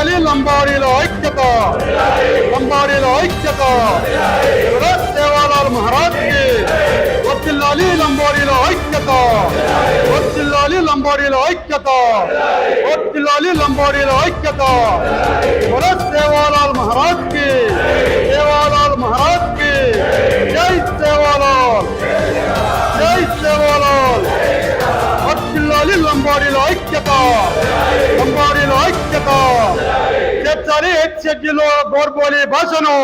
బలపాలి లంబాడీల ఐక్యత లంబాడీల ఐక్యత దేవాలయాల మహారాజ్కి వర్తిల్లాలి లంబాడీల ఐక్యత వర్తిల్లాలి లంబాడీల ఐక్యత వర్తిల్లాలి లంబాడీల ఐక్యత దేవాలయాల మహారాజ్కి లంబాడీల ఐక్యత. లంబాడీల ఐక్యత. తెచ్చాలి హెచ్ఎగ్గిలో గోర్బోలి భాషను.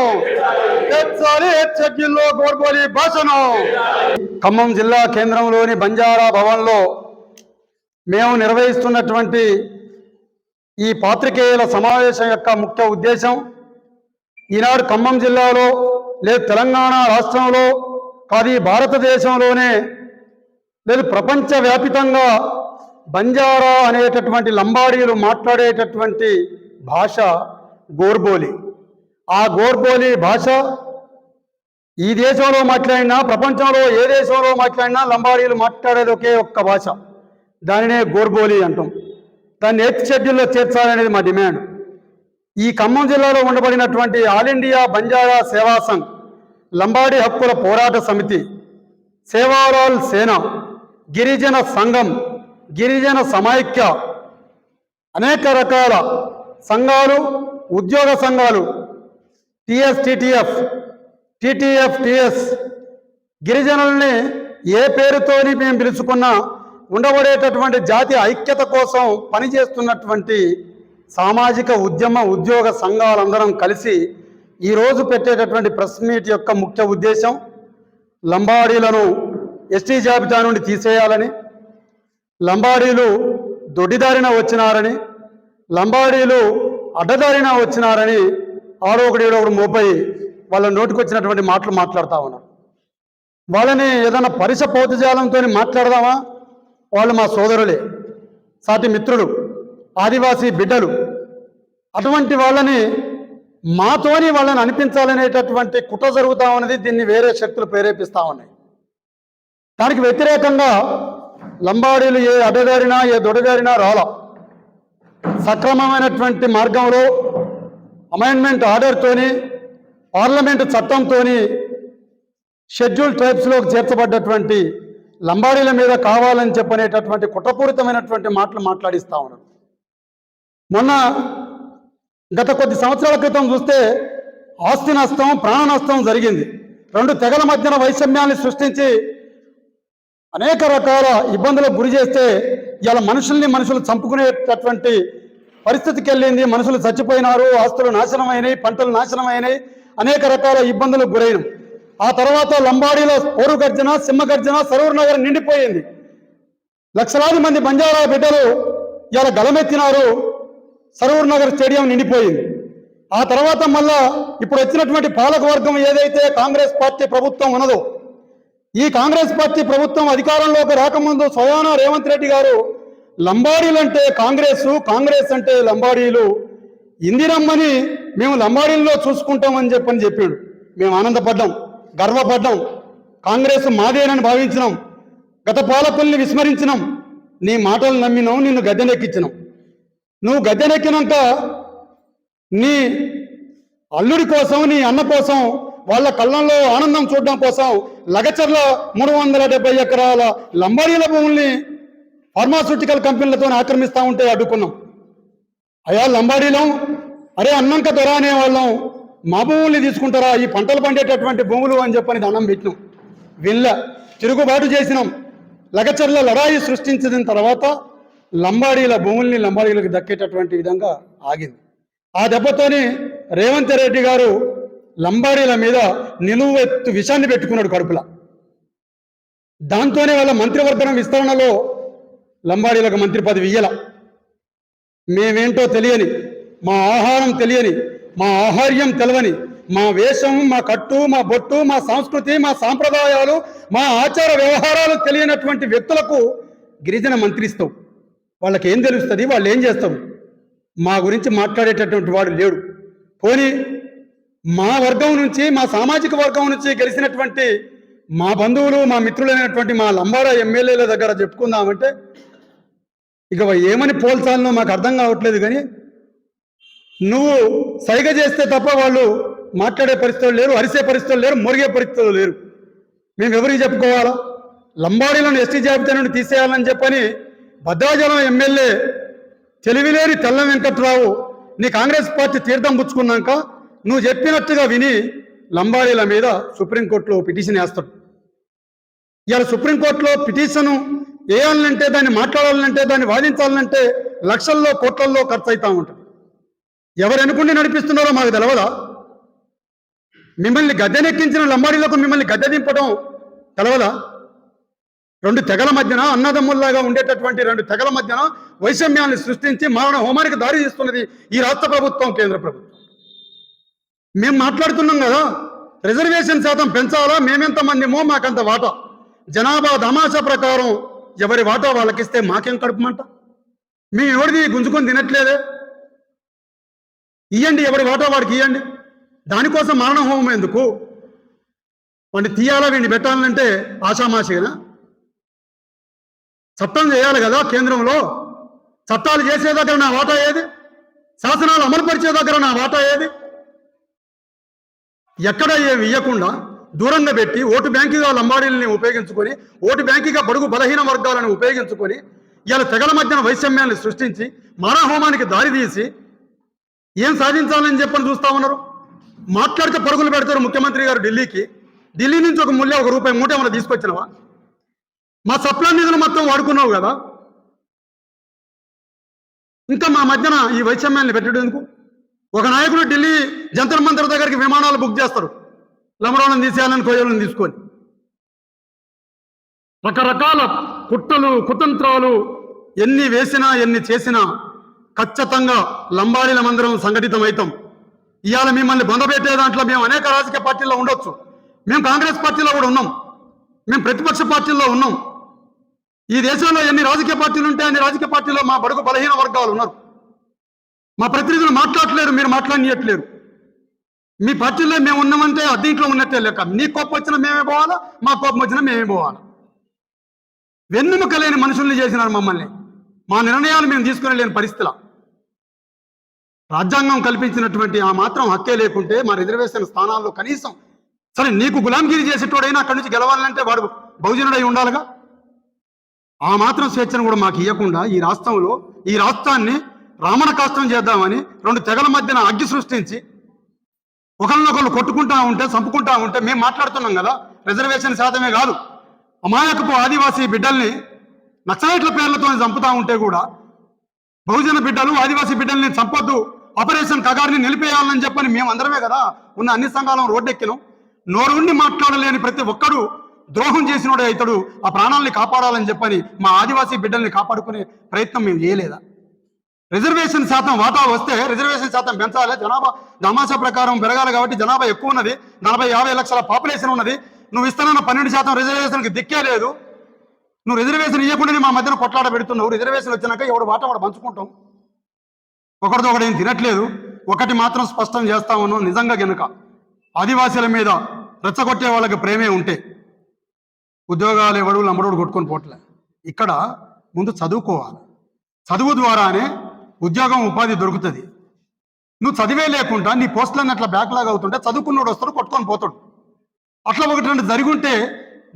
తెచ్చాలి హెచ్ఎగ్గిలో గోర్బోలి భాషను. ఖమ్మం జిల్లా కేంద్రంలోని బంజారా భవన్లో మేము నిర్వహిస్తున్నటువంటి ఈ పాత్రికేయుల సమావేశం యొక్క ముఖ్య ఉద్దేశం ఈనాడు ఖమ్మం జిల్లాలో లేదు తెలంగాణ రాష్ట్రంలో కాదు భారతదేశంలోనే లేదు ప్రపంచవ్యాపితంగా బంజారా అనేటటువంటి లంబాడీలు మాట్లాడేటటువంటి భాష గోర్బోలి. ఆ గోర్బోలి భాష ఈ దేశంలో మాట్లాడినా ప్రపంచంలో ఏ దేశంలో మాట్లాడినా లంబాడీలు మాట్లాడేది ఒకే ఒక్క భాష. దానినే గోర్బోలి అంటాం. దాన్ని ఎయిత్ షెడ్యూల్లో చేర్చాలనేది మా డిమాండ్. ఈ ఖమ్మం జిల్లాలో ఉండబడినటువంటి ఆల్ ఇండియా బంజారా సేవా సంఘ్ లంబాడి హక్కుల పోరాట సమితి సేవాలాల్ సేన గిరిజన సంఘం గిరిజన సమైక్య అనేక రకాల సంఘాలు ఉద్యోగ సంఘాలు టిఎస్ టిటిఎఫ్ టిటిఎఫ్ టిఎస్ గిరిజనుల్ని ఏ పేరుతోని మేము పిలుచుకున్నా ఉండబడేటటువంటి జాతి ఐక్యత కోసం పనిచేస్తున్నటువంటి సామాజిక ఉద్యమ ఉద్యోగ సంఘాలందరం కలిసి ఈరోజు పెట్టేటటువంటి ప్రెస్ మీట్ యొక్క ముఖ్య ఉద్దేశం లంబాడీలను ఎస్టీ జాబితా నుండి తీసేయాలని లంబాడీలు దొడ్డిదారిన వచ్చినారని లంబాడీలు అడ్డదారిన వచ్చినారని ఆడో ఒకటి ఏడో ఒకటి మోపై వాళ్ళ నోటికొచ్చినటువంటి మాటలు మాట్లాడుతూ ఉన్నారు. వాళ్ళని ఏదైనా పరిస పౌతజాలంతో మాట్లాడదామా? వాళ్ళు మా సోదరులే సాటి మిత్రులు ఆదివాసీ బిడ్డలు. అటువంటి వాళ్ళని మాతోని వాళ్ళని అనిపించాలనేటటువంటి కుట్ర జరుగుతా ఉన్నది దీన్ని వేరే శక్తులు ప్రేరేపిస్తూ ఉన్నాయి. దానికి వ్యతిరేకంగా లంబాడీలు ఏ అడ్డదారినా ఏ దొడదారినా రాల. సక్రమమైనటువంటి మార్గంలో అమైన్మెంట్ ఆర్డర్తోని పార్లమెంటు చట్టంతోని షెడ్యూల్ ట్రైబ్స్లోకి చేర్చబడ్డటువంటి లంబాడీల మీద కావాలని చెప్పనేటటువంటి కుట్రపూరితమైనటువంటి మాటలు మాట్లాడిస్తూ ఉన్నారు. మొన్న గత కొద్ది సంవత్సరాల క్రితం చూస్తే ఆస్తి నష్టం ప్రాణ నష్టం జరిగింది. రెండు తెగల మధ్యన వైషమ్యాన్ని సృష్టించి అనేక రకాల ఇబ్బందులకు గురి చేస్తే ఇలా మనుషుల్ని మనుషులు చంపుకునేటటువంటి పరిస్థితికి వెళ్ళింది. మనుషులు చచ్చిపోయినారు ఆస్తులు నాశనమైనాయి పంటలు నాశనమైనాయి అనేక రకాల ఇబ్బందులకు గురైన. ఆ తర్వాత లంబాడీలో పోరు గర్జన సింహగర్జన సరూర్ నగర్ నిండిపోయింది. లక్షలాది మంది బంజారా బిడ్డలు ఇలా గలమెత్తినారు సరూర్ నగర్ స్టేడియం నిండిపోయింది. ఆ తర్వాత మళ్ళా ఇప్పుడు వచ్చినటువంటి పాలకవర్గం ఏదైతే కాంగ్రెస్ పార్టీ ప్రభుత్వం ఉన్నదో ఈ కాంగ్రెస్ పార్టీ ప్రభుత్వం అధికారంలోకి రాకముందు స్వయాన రేవంత్ రెడ్డి గారు లంబాడీలు అంటే కాంగ్రెస్ కాంగ్రెస్ అంటే లంబాడీలు. ఇందిరమ్మని మేము లంబాడీల్లో చూసుకుంటామని చెప్పని చెప్పాడు. మేము ఆనందపడ్డాం గర్వపడ్డాం. కాంగ్రెస్ మాదేనని భావించినాం. గత పాలకుల్ని విస్మరించినాం. నీ మాటలు నమ్మినాం నిన్ను గద్దెనెక్కించినాం. నువ్వు గద్దెనెక్కినాక నీ అల్లుడి కోసం నీ అన్న కోసం వాళ్ళ కళ్ళంలో ఆనందం చూడడం కోసం లగచర్ల మూడు వందల డెబ్బై ఎకరాల లంబాడీల భూముల్ని ఫార్మాస్యూటికల్ కంపెనీలతో ఆక్రమిస్తూ ఉంటే అడ్డుకున్నాం. అయ్యా లంబాడీలం అరే అన్నంక దొర అనే వాళ్ళం మా భూముల్ని తీసుకుంటారా ఈ పంటలు పండేటటువంటి భూములు అని చెప్పని దండం పెట్టినాం. విల్ల తిరుగుబాటు చేసినాం. లగచర్ల లడాయి సృష్టించిన తర్వాత లంబాడీల భూముల్ని లంబాడీలకు దక్కేటటువంటి విధంగా ఆగింది. ఆ దెబ్బతోని రేవంత్ రెడ్డి గారు లంబాడీల మీద నిలువెత్తు విషాన్ని పెట్టుకున్నాడు కడుపుల. దాంతోనే వాళ్ళ మంత్రివర్గం విస్తరణలో లంబాడీలకు మంత్రి పదవి ఇయ్యల. మేమేంటో తెలియని మా ఆహారం తెలియని మా ఆహార్యం తెలవని మా వేషం మా కట్టు మా బొట్టు మా సంస్కృతి మా సాంప్రదాయాలు మా ఆచార వ్యవహారాలు తెలియనటువంటి వ్యక్తులకు గిరిజన మంత్రిస్తావు వాళ్ళకి ఏం తెలుస్తుంది వాళ్ళు ఏం చేస్తాం? మా గురించి మాట్లాడేటటువంటి వాడు లేడు. పోనీ మా వర్గం నుంచి మా సామాజిక వర్గం నుంచి గెలిచినటువంటి మా బంధువులు మా మిత్రులైనటువంటి మా లంబాడ ఎమ్మెల్యేల దగ్గర చెప్పుకుందామంటే ఇక ఏమని పోల్చాలనో మాకు అర్థం కావట్లేదు కానీ నువ్వు సైగ చేస్తే తప్ప వాళ్ళు మాట్లాడే పరిస్థితులు లేరు అరిసే పరిస్థితులు లేరు మురిగే పరిస్థితులు లేరు. మేము ఎవరికి చెప్పుకోవాలా? లంబాడీలను ఎస్టీ జాబితా నుండి తీసేయాలని చెప్పని భద్రాచలం ఎమ్మెల్యే తెలివిలేని తెల్ల వెంకట్రావు నీ కాంగ్రెస్ పార్టీ తీర్థం పుచ్చుకున్నాక నువ్వు చెప్పినట్టుగా విని లంబాడీల మీద సుప్రీంకోర్టులో పిటిషన్ వేస్తాడు. ఇవాళ సుప్రీంకోర్టులో పిటిషన్ వేయాలంటే దాన్ని మాట్లాడాలంటే దాన్ని వాదించాలంటే లక్షల్లో కోట్లల్లో ఖర్చు అవుతా ఉంటుంది ఎవరు అనుకుండి నడిపిస్తున్నారో మాకు తెలవదా? మిమ్మల్ని గద్దెనెక్కించిన లంబాడీలకు మిమ్మల్ని గద్దె దింపడం తెలవదా? రెండు తెగల మధ్యన అన్నదమ్ముల్లాగా ఉండేటటువంటి రెండు తెగల మధ్యన వైషమ్యాన్ని సృష్టించి మరణ హోమానికి దారి తీస్తున్నది ఈ రాష్ట్ర ప్రభుత్వం కేంద్ర ప్రభుత్వం. మేము మాట్లాడుతున్నాం కదా రిజర్వేషన్ శాతం పెంచాలా మేమెంత మందిమో మాకంత వాటా. జనాభా తమాషా ప్రకారం ఎవరి వాటా వాళ్ళకిస్తే మాకేం కడుపుమంట? మేము ఎవరిది గుంజుకొని తినట్లేదే? ఇయ్యండి ఎవరి వాటా వాడికి ఇయ్యండి. దానికోసం మరణ హోమం ఎందుకు? వాడిని తీయాలా వీడిని పెట్టాలంటే ఆషామాషిగా చట్టం చేయాలి కదా కేంద్రంలో? చట్టాలు చేసే దగ్గర నా వాటా ఏది? శాసనాలు అమలు పరిచే దగ్గర నా వాటా ఏది? ఎక్కడ ఏమి ఇవ్వకుండా దూరంగా పెట్టి ఓటు బ్యాంకుగా లంబాడీలని ఉపయోగించుకొని ఓటు బ్యాంకుగా బడుగు బలహీన వర్గాలను ఉపయోగించుకొని ఇలా తెగల మధ్యన వైషమ్యాన్ని సృష్టించి మానహోమానికి దారి తీసి ఏం సాధించాలని చెప్పని చూస్తా ఉన్నారు? మాట్లాడితే పరుగులు పెడతారు ముఖ్యమంత్రి గారు ఢిల్లీకి. ఢిల్లీ నుంచి ఒక మూల్య ఒక రూపాయి మూట ఏమైనా తీసుకొచ్చినవా? మా సప్లా నిధులు మొత్తం వాడుకున్నావు కదా? ఇంకా మా మధ్యన ఈ వైషమ్యాన్ని పెట్టడం ఎందుకు? ఒక నాయకుడు ఢిల్లీ జంతర్ మంతర్ దగ్గరికి విమానాలు బుక్ చేస్తారు. లమడోళ్ళని తీసేయాలని కొయ్యలను తీసుకొని. రకరకాల కుట్రలు కుతంత్రాలు ఎన్ని వేసినా ఎన్ని చేసినా ఖచ్చితంగా లంబాడీల మందిరం సంఘటితమవుతాం ఇవాళ మిమ్మల్ని బొందబెట్టే దాంట్లో మేము అనేక రాజకీయ పార్టీల్లో ఉండొచ్చు. మేము కాంగ్రెస్ పార్టీలో కూడా ఉన్నాం. మేము ప్రతిపక్ష పార్టీల్లో ఉన్నాం. ఈ దేశంలో ఎన్ని రాజకీయ పార్టీలు ఉంటే అన్ని రాజకీయ పార్టీలో మా బడుగు బలహీన వర్గాలు ఉన్నారు. మా ప్రతినిధులు మాట్లాడలేరు మీరు మాట్లాడినట్లేరు మీ పార్టీలో మేము ఉన్నామంటే దీంట్లో ఉన్నట్టే లేక నీ కోపం వచ్చినా మేమే పోవాలా? మా కోపం వచ్చినా మేమే పోవాలా? వెన్నుముక లేని మనుషుల్ని చేసినారు మమ్మల్ని. మా నిర్ణయాలు మేము తీసుకుని లేని పరిస్థితుల. రాజ్యాంగం కల్పించినటువంటి ఆ మాత్రం హక్కే లేకుంటే మా రిజర్వేషన్ స్థానాల్లో కనీసం సరే నీకు గులాంగిరి చేసేటోడైనా అక్కడి నుంచి గెలవాలంటే వాడు బహుజనుడై ఉండాలిగా? ఆ మాత్రం స్వేచ్ఛను కూడా మాకు ఇవ్వకుండా ఈ రాష్ట్రంలో ఈ రాష్ట్రాన్ని రామణ కాష్టం చేద్దామని రెండు తెగల మధ్యన అగ్గి సృష్టించి ఒకరినొకరు కొట్టుకుంటా ఉంటే చంపుకుంటా ఉంటే మేము మాట్లాడుతున్నాం కదా. రిజర్వేషన్ శాతమే కాదు. అమాయకపు ఆదివాసీ బిడ్డల్ని నక్సలైట్ల పేర్లతో చంపుతా ఉంటే కూడా బహుజన బిడ్డలు ఆదివాసీ బిడ్డల్ని చంపొద్దు ఆపరేషన్ కగారిని నిలిపేయాలని చెప్పని మేము అందరమే కదా ఉన్న అన్ని సంఘాలం రోడ్డెక్కినాం. నోరుండి మాట్లాడలేని ప్రతి ఒక్కడు ద్రోహం చేసినోడే ఇతడు. ఆ ప్రాణాలని కాపాడాలని చెప్పని మా ఆదివాసీ బిడ్డల్ని కాపాడుకునే ప్రయత్నం మేము చేయలేదా? రిజర్వేషన్ శాతం వాటా వస్తే రిజర్వేషన్ శాతం పెంచాలి. జనాభా దామాషా ప్రకారం పెరగాలి కాబట్టి జనాభా ఎక్కువ ఉన్నది. నలభై యాభై లక్షల పాపులేషన్ ఉన్నది. నువ్వు ఇస్తున్న పన్నెండు శాతం రిజర్వేషన్కి దిక్కే లేదు. నువ్వు రిజర్వేషన్ ఇవ్వకుండానే మా మధ్యన కొట్లాడ పెడుతున్నావు. రిజర్వేషన్ వచ్చినాక ఎవడు వాటా వాడు పంచుకుంటాం. ఒకరితో ఒకటి ఏం తినట్లేదు. ఒకటి మాత్రం స్పష్టం చేస్తా ఉన్నాం నిజంగా గనుక. ఆదివాసీల మీద రెచ్చగొట్టే వాళ్ళకి ప్రేమే ఉంటే ఉద్యోగాలు ఎవడు లంబడోడు కొట్టుకొని పోవట్లే ఇక్కడ ముందు చదువుకోవాలి. చదువు ద్వారానే ఉద్యోగం ఉపాధి దొరుకుతుంది. నువ్వు చదివే లేకుండా నీ పోస్టులన్నీ అట్లా బ్యాక్లాగ్ అవుతుంటే చదువుకున్నోడు వస్తాడు కొట్టుకొని పోతాడు. అట్లా ఒకటి రెండు జరిగి ఉంటే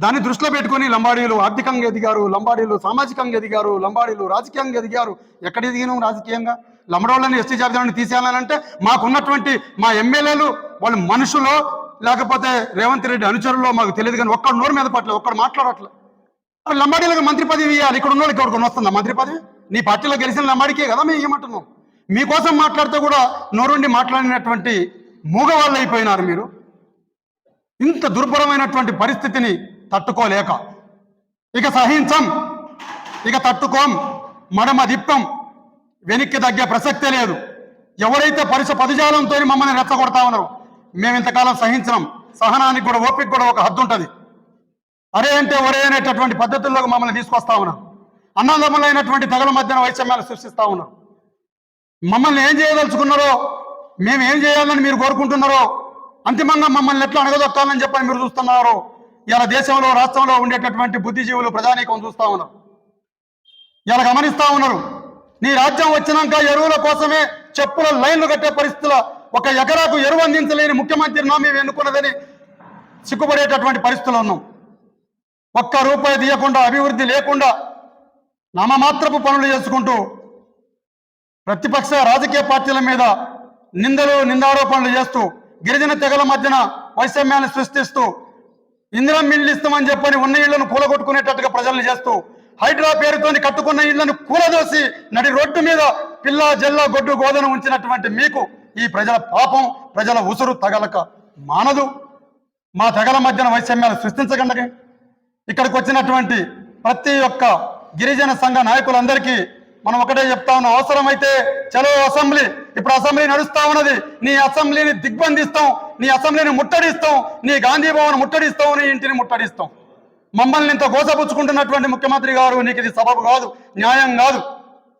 దాన్ని దృష్టిలో పెట్టుకొని లంబాడీలు ఆర్థికంగా ఎదిగారు లంబాడీలు సామాజికంగా ఎదిగారు లంబాడీలు రాజకీయంగా ఎదిగారు. ఎక్కడ ఎదిగినాం రాజకీయంగా? లంబడోళ్ళని ఎస్టీ జాబితాను తీసేయాలంటే మాకున్నటువంటి మా ఎమ్మెల్యేలు వాళ్ళు మనుషులో లేకపోతే రేవంత్ రెడ్డి అనుచరులో మాకు తెలియదు కానీ ఒక్కడు నోరు మీద పట్ల ఒక్కడు మాట్లాడట్లే. లంబాడీలకు మంత్రి పదవి ఇవ్వాలి ఇక్కడ ఉన్న వాళ్ళకి ఎవరికి వస్తుందా మంత్రి పదవి? నీ పార్టీలో గెలిచిన లంబాడికే కదా మేము ఏమంటున్నాం? మీకోసం మాట్లాడితే కూడా నోరుండి మాట్లాడినటువంటి మూగవాళ్ళు అయిపోయినారు మీరు. ఇంత దుర్భరమైనటువంటి పరిస్థితిని తట్టుకోలేక. ఇక సహించం. ఇక తట్టుకోం. మడమ దిప్పం వెనక్కి తగ్గే ప్రసక్తే లేదు. ఎవరైతే పరిస పదజాలంతో మమ్మల్ని రెచ్చగొడతా ఉన్నారో మేము ఇంతకాలం సహించడం సహనానికి కూడా ఓపిక కూడా ఒక హద్దు ఉంటుంది అరే అంటే ఒరే అనేటటువంటి పద్ధతుల్లోకి మమ్మల్ని తీసుకొస్తా ఉన్నారు. అన్నదమ్ములైనటువంటి తగల మధ్యన వైషమ్యాలు సృష్టిస్తా ఉన్నారు. మమ్మల్ని ఏం చేయదలుచుకున్నారో మేము ఏం చేయాలని మీరు కోరుకుంటున్నారో అంతిమంగా మమ్మల్ని ఎట్లా అణగదొక్కాలని చెప్పని మీరు చూస్తున్నారు. ఇలా దేశంలో రాష్ట్రంలో ఉండేటటువంటి బుద్ధిజీవులు ప్రజానీకం చూస్తా ఉన్నారు. ఇలా గమనిస్తా ఉన్నారు. నీ రాజ్యం వచ్చినాక ఎరువుల కోసమే చెప్పుల లైన్లు కట్టే పరిస్థితుల ఒక ఎకరాకు ఎరువు అందించలేని ముఖ్యమంత్రి నా మేము ఎన్నుకున్నదని సిగ్గుపడేటటువంటి పరిస్థితులు ఉన్నాం. ఒక్క రూపాయి తీయకుండా అభివృద్ధి లేకుండా నామమాత్రపు పనులు చేసుకుంటూ ప్రతిపక్ష రాజకీయ పార్టీల మీద నిందలు నిందారోపణలు చేస్తూ గిరిజన తెగల మధ్యన వైషమ్యాన్ని సృష్టిస్తూ ఇందిరా మిల్లు ఇస్తామని చెప్పని ఉన్న ఇళ్ళను కూలగొట్టుకునేటట్టుగా ప్రజలను చేస్తూ హైడ్రా పేరుతోని కట్టుకున్న ఇళ్ళను కూలదోసి నడి రోడ్డు మీద పిల్ల జల్ల గొడ్డు గోదను ఉంచినటువంటి మీకు ఈ ప్రజల పాపం ప్రజల ఉసురు తగలక మానదు. మా తెగల మధ్యన వైషమ్యాలు సృష్టించగండి ఇక్కడికి వచ్చినటువంటి ప్రతి ఒక్క గిరిజన సంఘ నాయకులందరికీ మనం ఒకటే చెప్తా ఉన్నాం అవసరమైతే చలో అసెంబ్లీ. ఇప్పుడు అసెంబ్లీ నడుస్తా ఉన్నది. నీ అసెంబ్లీని దిగ్బంధిస్తాం నీ అసెంబ్లీని ముట్టడిస్తాం నీ గాంధీ భవన్ ముట్టడిస్తాం నీ ఇంటిని ముట్టడిస్తాం. మమ్మల్ని ఇంత గోసపుచ్చుకుంటున్నటువంటి ముఖ్యమంత్రి గారు నీకు ఇది సబబు కాదు న్యాయం కాదు.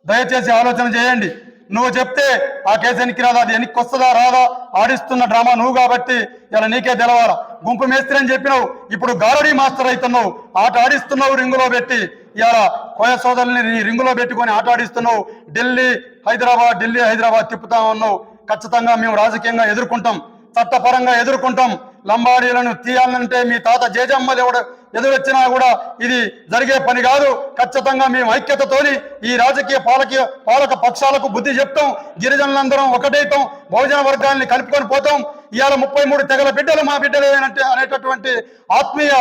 దయచేసి ఆలోచన చేయండి. నువ్వు చెప్తే ఆ కేసు ఎనికి రాదా? అది ఎనికి వస్తుందా రాదా? ఆడిస్తున్న డ్రామా నువ్వు కాబట్టి ఇలా నీకే తెలవాల? గుంపు మేస్త్రి అని చెప్పినావు. ఇప్పుడు గారడీ మాస్టర్ అవుతున్నావు. ఆట ఆడిస్తున్నావు రింగులో పెట్టి. ఇలా కోయ సోదరుల్ని నీ రింగులో పెట్టుకొని ఆట ఆడిస్తున్నావు. ఢిల్లీ హైదరాబాద్ ఢిల్లీ హైదరాబాద్ తిప్పుతా ఉన్నావు. ఖచ్చితంగా మేము రాజకీయంగా ఎదుర్కొంటాం. చట్టపరంగా ఎదుర్కొంటాం. లంబాడీలను తీయాలంటే మీ తాత జేజమ్మలు ఎవడ ఎదురొచ్చినా కూడా ఇది జరిగే పని కాదు. ఖచ్చితంగా మేము ఐక్యతతోని ఈ రాజకీయ పాలకీయ పాలక పక్షాలకు బుద్ధి చెప్తాం. గిరిజనులందరం ఒకటైతాం. బహుజన వర్గాన్ని కలుపుకొని పోతాం. ఇవాళ ముప్పై మూడు తెగల బిడ్డలు మా బిడ్డలు అనేటటువంటి ఆత్మీయ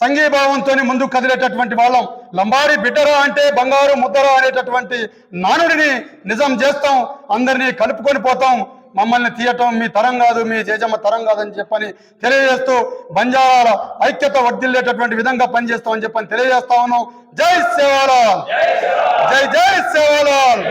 సంఘీభావంతో ముందుకు కదిలేటటువంటి వాళ్ళం. లంబాడి బిడ్డరా అంటే బంగారు ముద్దరా అనేటటువంటి నానుడిని నిజం చేస్తాం. అందరినీ కలుపుకొని పోతాం. మమ్మల్ని తీయటం మీ తరం కాదు మీ జేజమ్మ తరం కాదని చెప్పని తెలియజేస్తూ బంజారాల ఐక్యత వర్ధిల్లేటటువంటి విధంగా పనిచేస్తామని చెప్పని తెలియజేస్తా ఉన్నాం. జై సేవాలాల్ జై జై సేవాలాల్